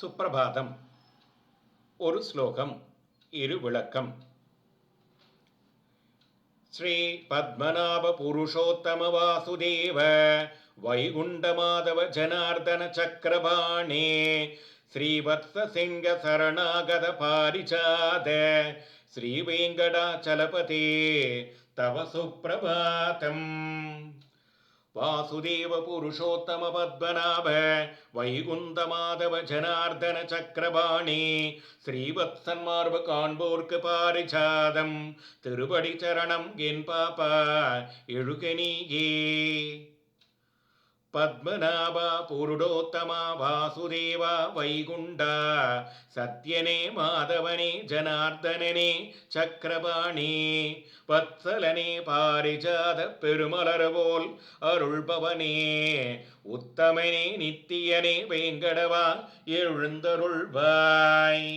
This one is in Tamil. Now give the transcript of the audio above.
சுப்பிரபாதம். ஒரு ஸ்லோகம் இரு விளக்கம். ஸ்ரீ பத்மநாப புருஷோத்தம வாசுதேவ வைகுண்டமாதவ ஜனார்தன சக்கரபாணே ஸ்ரீவத்ச சிங்க சரணாகத பாரிஜாத ஸ்ரீ வெங்கடாச்சலபதே தவ சுப்பிரபாதம் வாசுதேவ புருஷோத்தம பத்மநாப வைகுந்த மாதவ ஜனார்தன சக்கரபாணி ஸ்ரீவத்சன்மார்பு காண்போர்க்கு பாரிஜாதம் திருபடி சரணம் என் பாப்பா எழுகனியே பத்மநாபா புருடோத்தமா வாசுதேவா வைகுண்டா சத்யனே மாதவனே ஜனார்தனனே சக்கரபாணி வத்சலனே பாரிஜாத பெருமலர்போல் அருள்பவனே உத்தமனே நித்தியனே வேங்கடவா எழுந்தருள்வாய்.